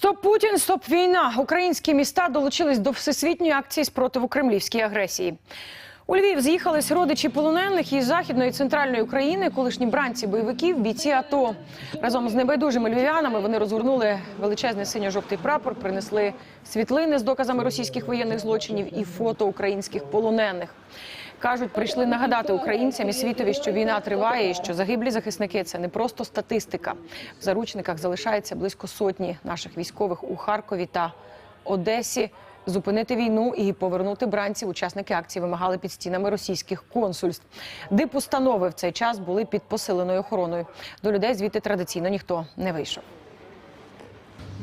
Стоп Путін, стоп війна. Українські міста долучились до всесвітньої акції спротиву кремлівській агресії. У Львів з'їхались родичі полонених із західної і центральної України, колишні бранці бойовиків, бійці АТО. Разом з небайдужими львів'янами вони розгорнули величезний синьо-жовтий прапор, принесли світлини з доказами російських воєнних злочинів і фото українських полонених. Кажуть, прийшли нагадати українцям і світові, що війна триває, і що загиблі захисники це не просто статистика. В заручниках залишається близько сотні наших військових у Харкові та Одесі. Зупинити війну і повернути бранців. Учасники акції вимагали під стінами російських консульств. Дипустанови в цей час були під посиленою охороною. До людей звідти традиційно ніхто не вийшов.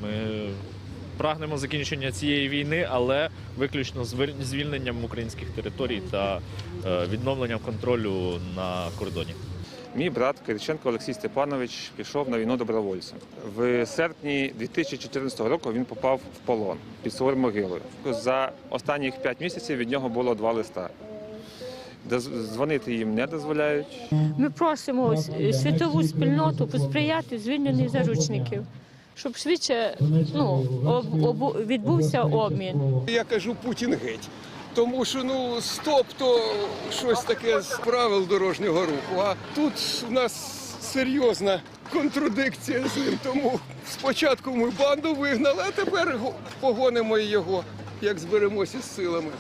Ми прагнемо закінчення цієї війни, але виключно звільненням українських територій та е, відновленням контролю на кордоні. Мій брат Кириченко Олексій Степанович пішов на війну добровольцем. В серпні 2014 року він попав в полон під своєю могилою. За останніх п'ять місяців від нього було два листа. Дзвонити їм не дозволяють. Ми просимо світову спільноту посприяти звільненню заручників, щоб швидше ну, об, об, відбувся обмін. Я кажу Путін геть. Тому що ну стоп, то щось таке з правил дорожнього руху. А тут у нас серйозна контрадикція з ним. Тому спочатку ми банду вигнали, а тепер погонимо його, як зберемося з силами.